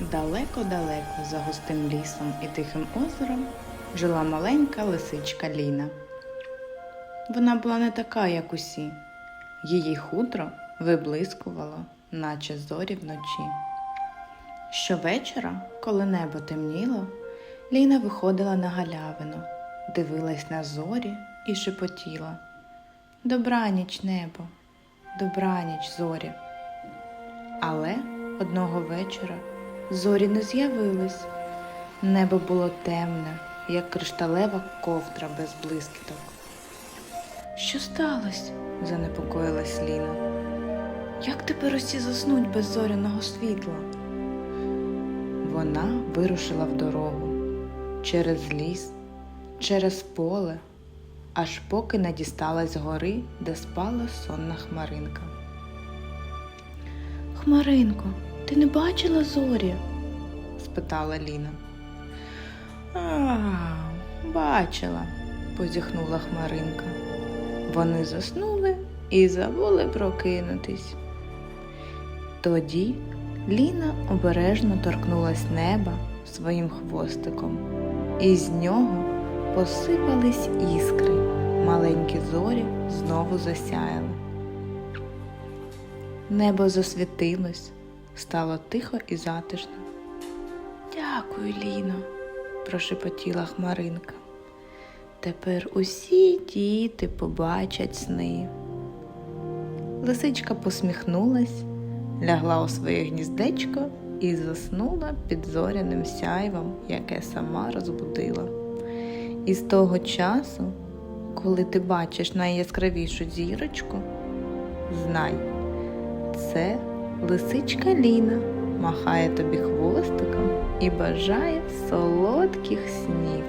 Далеко-далеко за густим лісом і тихим озером жила маленька лисичка Ліна. Вона була не така, як усі. Її хутро виблискувало, наче зорі вночі. Щовечора, коли небо темніло, Ліна виходила на галявину, дивилась на зорі і шепотіла. Добраніч, небо, добраніч, зорі. Але одного вечора зорі не з'явились. Небо було темне, як кришталева ковдра без блискіток. Що сталося? занепокоїлась Ліна. Як тепер усі заснуть без зоряного світла? Вона вирушила в дорогу через ліс, через поле, аж поки не дісталась гори, де спала сонна хмаринка. Хмаринко, ти не бачила зорі? спитала Ліна. А, бачила, позіхнула Хмаринка. Вони заснули і забули прокинутись. Тоді Ліна обережно торкнулась неба своїм хвостиком, і з нього посипались іскри. Маленькі зорі знову засяяли. Небо засвітилось, стало тихо і затишно. Дякую, Ліно, прошепотіла Хмаринка. Тепер усі діти побачать сни. Лисичка посміхнулась, лягла у своє гніздечко і заснула під зоряним сяйвом, яке сама розбудила. І з того часу, коли ти бачиш найяскравішу зірочку, знай, це лисичка Ліна махає тобі хвостиком і бажає солодких снів.